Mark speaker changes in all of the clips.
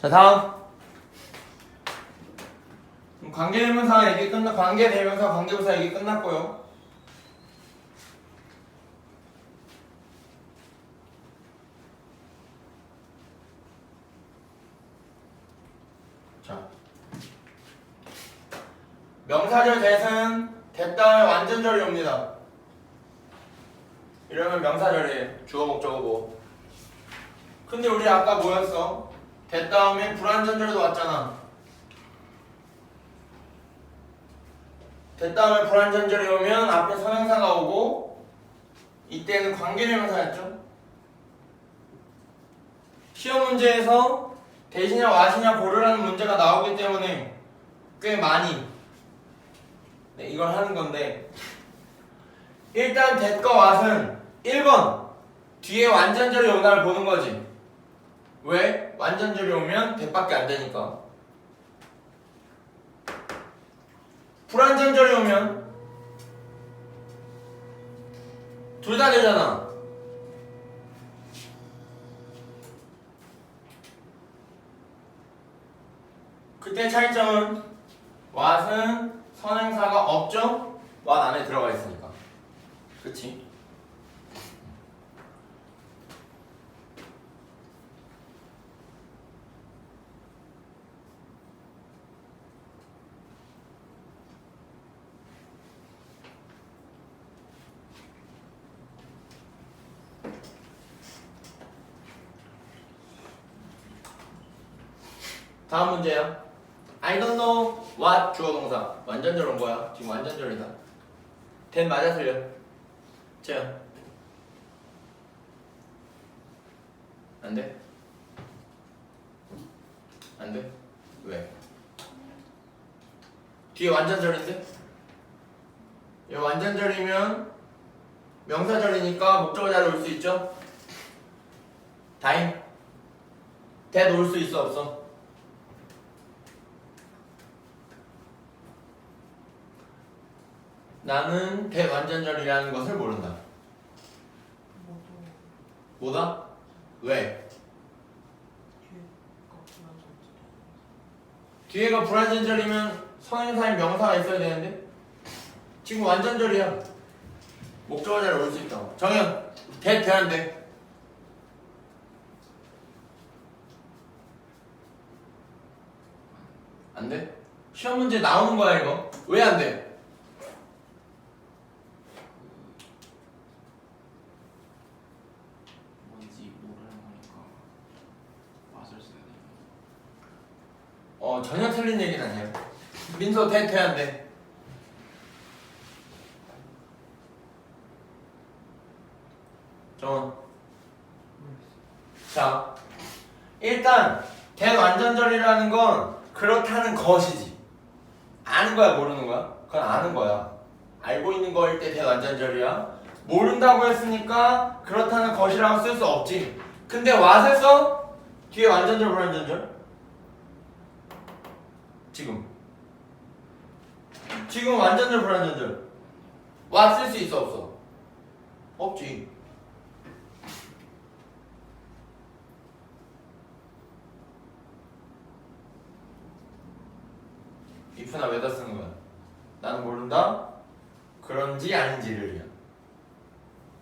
Speaker 1: 자 다음. 관계대명사 얘기 끝나 관계대명사 관계부사 얘기 끝났고요. 자. 명사절 대은 됐다의 완전절이 옵니다. 이러면 명사절이에요 주어 목적어고. 근데 우리 아까 뭐였어? 됐 다음에 불완전절도 왔잖아. 됐 다음에 불완전절이 오면 앞에 선행사가 오고 이때는 관계대명사였죠. 시험 문제에서 대시냐 와시냐 고르라는 문제가 나오기 때문에 꽤 많이 네, 이걸 하는 건데 일단 됐과 왓은 1번 뒤에 완전절이 오나를 보는 거지. 왜? 완전절이 오면 대밖에 안 되니까. 불완전절이 오면 둘 다 되잖아. 그때 차이점은 왓은 선행사가 없죠? 왓 안에 들어가 있으니까. 그치? 다음 문제야. I don't know what 주어 동사. 완전절 온 거야. 지금 완전절이다. 된 맞아 틀려. 재현. 안 돼? 안 돼? 왜? 뒤에 완전절인데? 이 완전절이면 명사절이니까 목적어 자리 올 수 있죠? 다임. 대 놓을 수 있어 없어? 나는 대완전절이라는 것을 모른다. 뭐다? 왜? 뒤에가 불완전절이면 선행사인 명사가 있어야 되는데 지금 완전절이야. 목적어 자리 올수 있다. 정현, 대, 대안 돼. 안 돼? 시험 문제 나오는 거야 이거. 왜 안 돼?
Speaker 2: 뭔지 모르는 거니까 맛을 써야 돼.
Speaker 1: 어 전혀 틀린 얘기는 아니야. 민서 대, 대안 돼. 정원. 자, 일단 대완전절이라는 건 그렇다는 것이지. 아는 거야, 모르는 거야? 그건 아는 거야. 알고 있는 거일 때 대완전절이야. 모른다고 했으니까 그렇다는 것이라고 쓸 수 없지. 근데 써? 뒤에 완전절, 불완전절? 지금. 지금 완전절, 불완전절. 왓쓸수 있어, 없어? 없지. if나 왜다 쓰는 거야? 나는 모른다. 그런지 아닌지를요.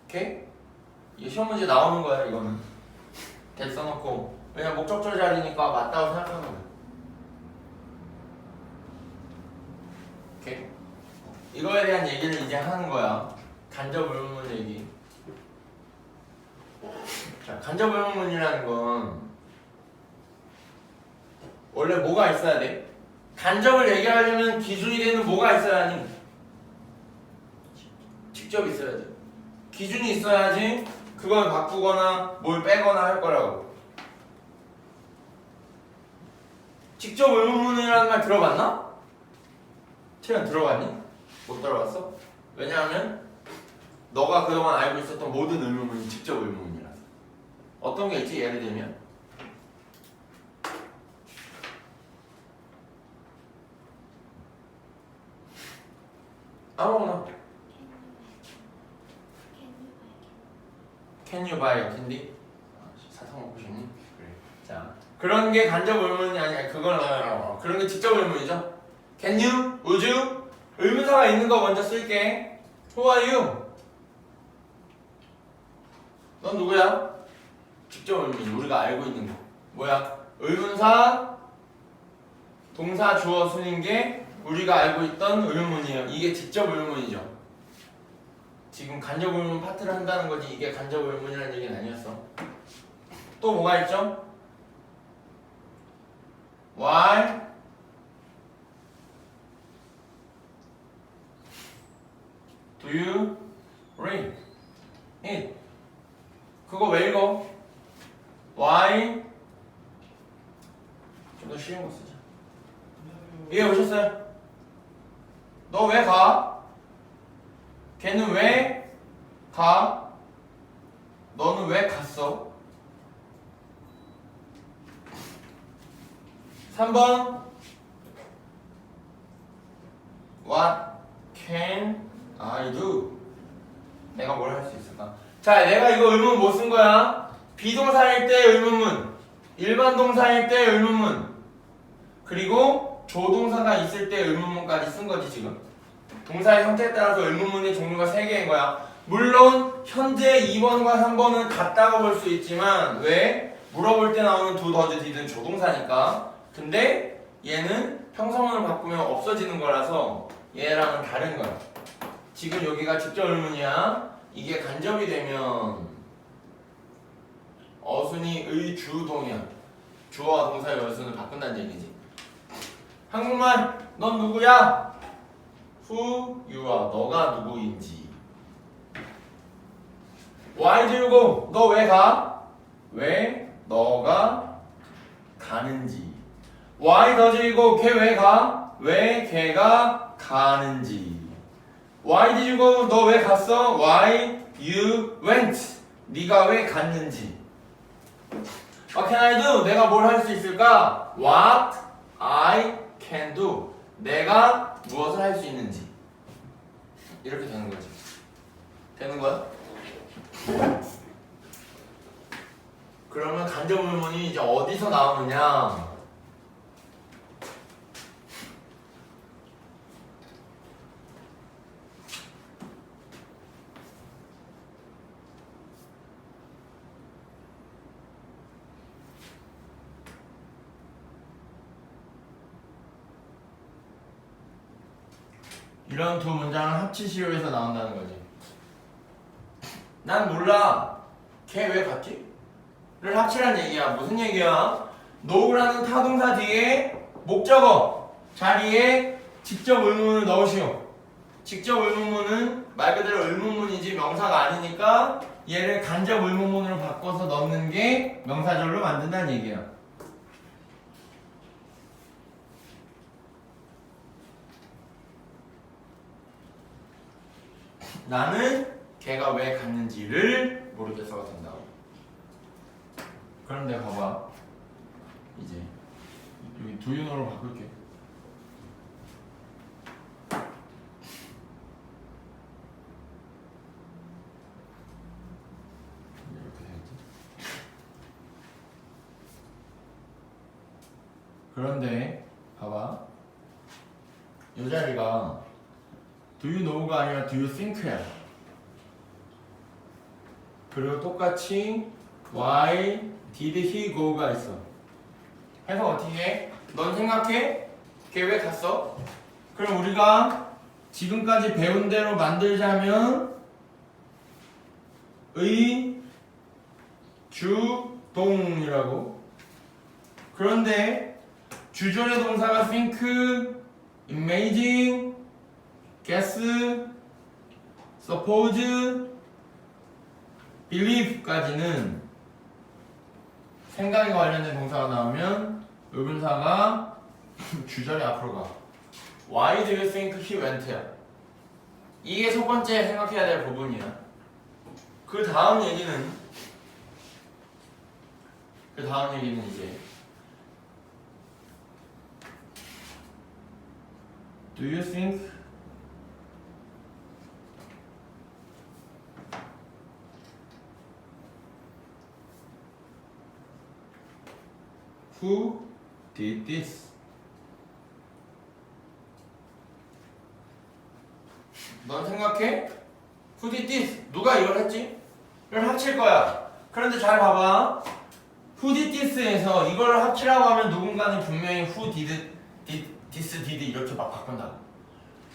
Speaker 1: 오케이? 이게 시험 문제 나오는 거야 이거는. 대 써놓고 왜냐 면 목적절 자리니까 맞다고 생각하는 거야. 오케이? 이거에 대한 얘기를 이제 하는 거야. 간접 의문문 얘기. 자, 간접 의문문이라는 건 원래 뭐가 있어야 돼? 간접을 얘기하려면 기준이 되는 뭐가 있어야 하니? 직접 있어야 돼. 기준이 있어야지 그걸 바꾸거나 뭘 빼거나 할 거라고. 직접 의문문이라는 말 들어봤나? 채연 들어봤니? 못 들어봤어? 왜냐하면 너가 그동안 알고 있었던 모든 의문문이 직접 의문문이라서. 어떤 게 있지? 예를 들면 아무거나. Can you buy a candy? 아, 사탕 먹고 싶니? 그래. 자, 그런 게 간접 의문이 아니야. 그건 어, 그런 게 직접 의문이죠. Can you? Would you? 의문사가 있는 거 먼저 쓸게. Who are you? 넌 누구야? 직접 의문. 우리가 알고 있는 거. 뭐야? 의문사, 동사, 주어, 순인 게 우리가 알고 있던 의문이에요. 이게 직접 의문이죠. 지금 간접 의문 파트를 한다는 거지 이게 간접 의문이라는 얘기는 아니었어. 또 뭐가 있죠? Why? Do you read it? 그거 왜 읽어? Why? 좀 더 쉬운 거 쓰자. 이해 오셨어요? 너 왜 가? 걔는 왜 가? 너는 왜 갔어? 3번 What can I do? 내가 뭘 할 수 있을까? 자, 내가 이거 의문 못 쓴 거야. 비동사일 때 의문문, 일반 동사일 때 의문문, 그리고 조동사가 있을 때 의문문까지 쓴 거지 지금. 동사의 형태에 따라서 의문문의 종류가 3개인 거야. 물론 현재 2번과 3번은 같다고 볼 수 있지만 왜? 물어볼 때 나오는 두 더즈 디든 조동사니까. 근데 얘는 평성문을 바꾸면 없어지는 거라서 얘랑은 다른 거야. 지금 여기가 직접 의문이야. 이게 간접이 되면 어순이 의 주동이야. 주어와 동사의 어순을 바꾼다는 얘기지. 한국말 넌 누구야? Who you are 너가 누구인지. Why do you go? 너 왜 가? 왜 너가 가는지. Why does he go? 걔 왜 가? 왜 걔가 가는지. Why did you go? 너 왜 갔어? Why you went? 네가 왜 갔는지. What can I do? 내가 뭘 할 수 있을까? What I can do. 내가 무엇을 할 수 있는지. 이렇게 되는 거지. 되는 거야? 그러면 간접 의문이 이제 어디서 나오느냐? 이런 두 문장을 합치시오에서 나온다는 거지. 난 몰라. 걔 왜 갔지? 를 합치란 얘기야. 무슨 얘기야? 노우라는 타동사 뒤에 목적어 자리에 직접 의문을 넣으시오. 직접 의문문은 말 그대로 의문문이지 명사가 아니니까 얘를 간접 의문문으로 바꿔서 넣는 게 명사절로 만든다는 얘기야. 나는 걔가 왜 갔는지를 모르겠어가 된다고. 내가 봐봐. 이제 여기 두윤어로 바꿀게. 그런데 봐봐. 이 자리가 Do you know가 아니라 Do you think야. 그리고 똑같이 Why did he go가 있어. 해서 어떻게 해? 넌 생각해? 걔 왜 갔어? 그럼 우리가 지금까지 배운 대로 만들자면 의 주동이라고. 그런데 주절의 동사가 think, imagine, guess, suppose, believe까지는 생각에 관련된 동사가 나오면 의문사가 주절의 앞으로 가. Why do you think he went야? 이게 첫 번째 생각해야 될 부분이야. 그 다음 얘기는 그 다음 얘기는 이제 Do you think Who did this? 넌 생각해? Who did this? 누가 이걸 했지? 이걸 합칠 거야. 그런데 잘 봐봐. Who did this에서 이걸 합치라고 하면 누군가는 분명히 who did, did this did 이렇게 막 바꾼다.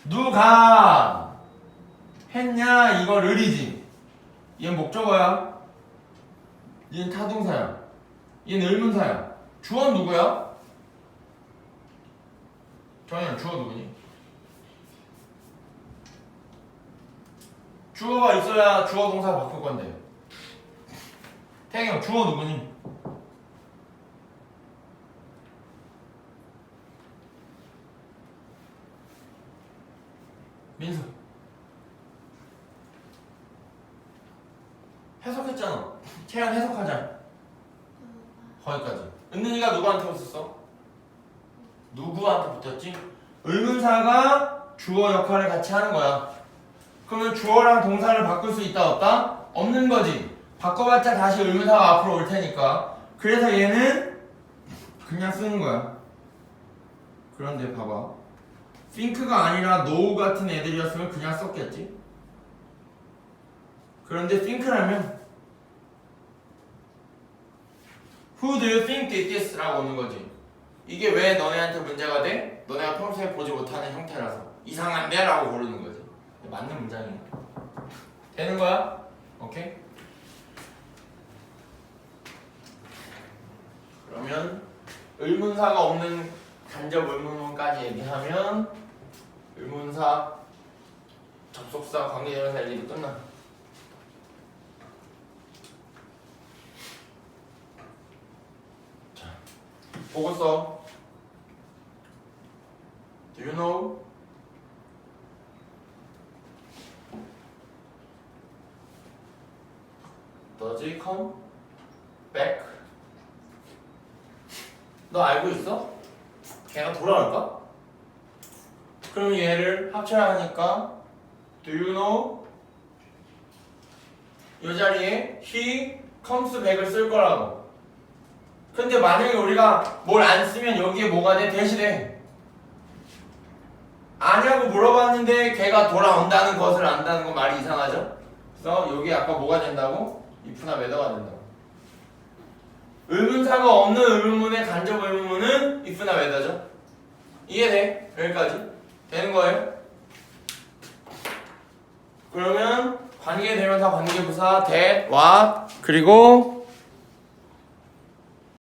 Speaker 1: 누가 했냐 이거를이지. 얘는 목적어야. 얘는 타동사야. 얘는 의문사야. 주어 누구야? 정현 주어 누구니? 주어가 있어야 주어 동사 바꿀 건데. 태경 주어 누구니? 민수. 해석했잖아. 채연 해석하자. 거기까지. 은근이가 누구한테 붙었어? 누구한테 붙었지? 의문사가 주어 역할을 같이 하는 거야. 그러면 주어랑 동사를 바꿀 수 있다 없다? 없는 거지. 바꿔봤자 다시 의문사가 앞으로 올 테니까. 그래서 얘는 그냥 쓰는 거야. 그런데 봐봐. think가 아니라 know 같은 애들이었으면 그냥 썼겠지. 그런데 think라면 Who do you think did this? 라고 오는 거지. 이게 왜 너네한테 문제가 돼? 너네가 평소에 보지 못하는 형태라서 이상한데? 라고 고르는 거지. 맞는 문장이야. 되는 거야? 오케이? 그러면 의문사가 없는 간접 의문문까지 얘기하면 의문사, 접속사, 관계대명사 얘기도 끝나. 보고 써. Do you know? He come back? 너 알고 있어? 걔가 돌아올까? 그럼 얘를 합쳐야 하니까 Do you know? 이 자리에 he comes back을 쓸 거라고 근데 만약에 우리가 뭘 안 쓰면 여기에 뭐가 돼? 대신에 아냐고 물어봤는데 걔가 돌아온다는 것을 안다는 건 말이 이상하죠? 그래서 여기 아까 뭐가 된다고? if나 whether가 된다고 의문사가 없는 의문문의 간접 의문문은 if나 whether죠? 이해돼? 여기까지 되는 거예요? 그러면 관계 대명사, 관계 부사, that, what 그리고